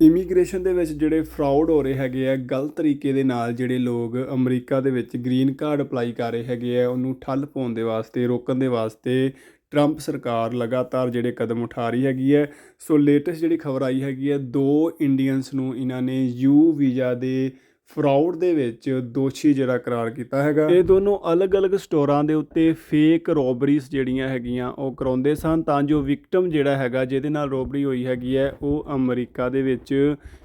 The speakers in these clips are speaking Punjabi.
ਇਮੀਗ੍ਰੇਸ਼ਨ ਦੇ ਵਿੱਚ ਜਿਹੜੇ ਫਰਾਡ ਹੋ ਰਹੇ ਹੈਗੇ ਆ, ਗਲਤ ਤਰੀਕੇ ਦੇ ਨਾਲ ਜਿਹੜੇ ਲੋਕ ਅਮਰੀਕਾ ਦੇ ਵਿੱਚ ਗ੍ਰੀਨ ਕਾਰਡ ਅਪਲਾਈ ਕਰ ਰਹੇ ਹੈਗੇ ਆ, ਉਹਨੂੰ ਠੱਲ ਪਾਉਣ ਦੇ ਵਾਸਤੇ, ਰੋਕਣ ਦੇ ਵਾਸਤੇ ਟਰੰਪ ਸਰਕਾਰ ਲਗਾਤਾਰ ਜਿਹੜੇ ਕਦਮ ਉਠਾ ਰਹੀ ਹੈਗੀ ਹੈ ਸੋ ਲੇਟੈਸਟ ਜਿਹੜੀ ਖਬਰ ਆਈ ਹੈਗੀ ਹੈ ਦੋ ਇੰਡੀਅਨਸ ਨੂੰ ਇਹਨਾਂ ਨੇ ਯੂ ਵੀਜ਼ਾ ਦੇ ਫਰਾਡ ਦੇ ਵਿੱਚ ਦੋਸ਼ੀ ਜਿਹੜਾ ਕਰਾਰ ਕੀਤਾ ਹੈਗਾ। ਇਹ ਦੋਨੋਂ ਅਲੱਗ-ਅਲੱਗ ਸਟੋਰਾਂ ਦੇ ਉੱਤੇ ਫੇਕ ਰੋਬਰੀਜ਼ ਜਿਹੜੀਆਂ ਹੈਗੀਆਂ ਉਹ ਕਰਾਉਂਦੇ ਸਨ, ਤਾਂ ਜੋ ਵਿਕਟਮ ਜਿਹੜਾ ਹੈਗਾ ਜਿਹਦੇ ਨਾਲ ਰੋਬਰੀ ਹੋਈ ਹੈਗੀ ਹੈ, ਉਹ ਅਮਰੀਕਾ ਦੇ ਵਿੱਚ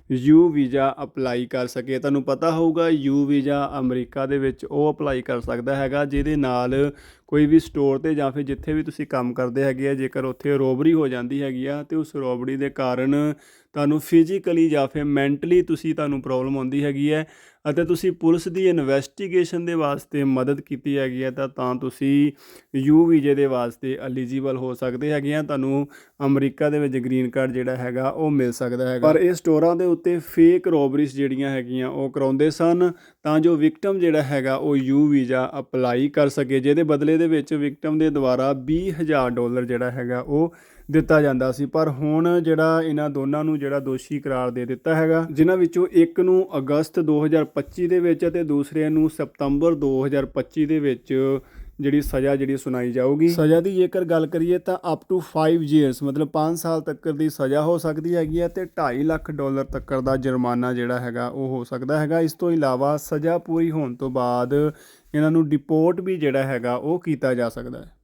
ਯੂ ਵੀਜ਼ਾ ਅਪਲਾਈ ਕਰ ਸਕੇ। ਤੁਹਾਨੂੰ ਪਤਾ ਹੋਊਗਾ, ਯੂ ਵੀਜ਼ਾ ਅਮਰੀਕਾ ਦੇ ਵਿੱਚ ਉਹ ਅਪਲਾਈ ਕਰ ਸਕਦਾ ਹੈਗਾ, ਜਿਹਦੇ ਨਾਲ ਕੋਈ ਵੀ ਸਟੋਰ ਤੇ ਜਾਂ ਫਿਰ ਜਿੱਥੇ ਵੀ ਤੁਸੀਂ ਕੰਮ ਕਰਦੇ ਹੈਗੇ ਆ, ਜੇਕਰ ਉੱਥੇ ਰੋਬਰੀ ਹੋ ਜਾਂਦੀ ਹੈਗੀ ਆ, ਤੇ ਉਸ ਰੋਬਰੀ ਦੇ ਕਾਰਨ ਤੁਹਾਨੂੰ ਫਿਜ਼ੀਕਲੀ ਜਾਂ ਫਿਰ ਮੈਂਟਲੀ ਤੁਸੀਂ ਤੁਹਾਨੂੰ ਪ੍ਰੋਬਲਮ ਆਉਂਦੀ ਹੈਗੀ ਹੈ। ਅਤੇ ਤੁਸੀਂ ਪੁਲਿਸ ਦੀ ਇਨਵੈਸਟੀਗੇਸ਼ਨ ਦੇ ਵਾਸਤੇ ਮਦਦ ਕੀਤੀ ਹੈਗੀ ਹੈ, ਤਾਂ ਤਾਂ ਤੁਸੀਂ ਯੂ ਵੀਜ਼ੇ ਦੇ ਵਾਸਤੇ ਐਲੀਜੀਬਲ ਹੋ ਸਕਦੇ ਹੈਗੇ ਆ। ਤੁਹਾਨੂੰ ਅਮਰੀਕਾ ਦੇ ਵਿੱਚ ਗ੍ਰੀਨ ਕਾਰਡ ਜਿਹੜਾ ਹੈਗਾ, ਉਹ ਮਿਲ ਸਕਦਾ ਹੈਗਾ। ਪਰ ਇਹ ਸਟੋਰਾਂ ਦੇ ਉੱਤੇ ਫੇਕ ਰੋਬਰੀਜ਼ ਜਿਹੜੀਆਂ ਹੈਗੀਆਂ, ਉਹ ਕਰਾਉਂਦੇ ਸਨ। ਤਾਂ ਜੋ ਵਿਕਟਮ ਜਿਹੜਾ ਹੈਗਾ, ਉਹ ਯੂ ਵੀਜ਼ਾ ਅਪਲਾਈ ਕਰ ਸਕੇ, ਜਿਹਦੇ ਬਦਲੇ ਦੇ ਵਿੱਚ ਵਿਕਟਮ ਦੇ ਦੁਆਰਾ 20000 ਡਾਲਰ ਜਿਹੜਾ ਹੈਗਾ, ਉਹ ਦਿੱਤਾ ਜਾਂਦਾ ਸੀ। ਪਰ ਹੁਣ ਜਿਹੜਾ ਇਹਨਾਂ ਦੋਨਾਂ ਨੂੰ ਜਿਹੜਾ ਦੋਸ਼ੀ ਕਰਾਰ ਦੇ ਦਿੱਤਾ ਹੈਗਾ, ਜਿਨ੍ਹਾਂ ਵਿੱਚੋਂ ਇੱਕ ਨੂੰ ਅਗਸਤ 2025 ਦੇ ਵਿੱਚ ਅਤੇ ਦੂਸਰੇ ਨੂੰ ਸਤੰਬਰ 2025 ਦੇ ਵਿੱਚ ਜਿਹੜੀ ਸਜ਼ਾ ਜਿਹੜੀ ਸੁਣਾਈ ਜਾਊਗੀ। ਸਜ਼ਾ ਦੀ ਜੇਕਰ ਗੱਲ ਕਰੀਏ ਤਾਂ ਅਪ ਟੂ 5 ਇਅਰਸ ਮਤਲਬ 5 ਸਾਲ ਤੱਕ ਦੀ ਸਜ਼ਾ ਹੋ ਸਕਦੀ ਹੈਗੀ ਹੈ ਤੇ 2.5 ਲੱਖ ਡਾਲਰ ਤੱਕ ਦਾ ਜੁਰਮਾਨਾ ਜਿਹੜਾ ਹੈਗਾ ਉਹ ਹੋ ਸਕਦਾ ਹੈਗਾ। ਇਸ ਤੋਂ ਇਲਾਵਾ ਸਜ਼ਾ ਪੂਰੀ ਹੋਣ ਤੋਂ ਬਾਅਦ ਇਹਨਾਂ ਨੂੰ ਡਿਪੋਰਟ ਵੀ ਜਿਹੜਾ ਹੈਗਾ ਉਹ ਕੀਤਾ ਜਾ ਸਕਦਾ ਹੈ।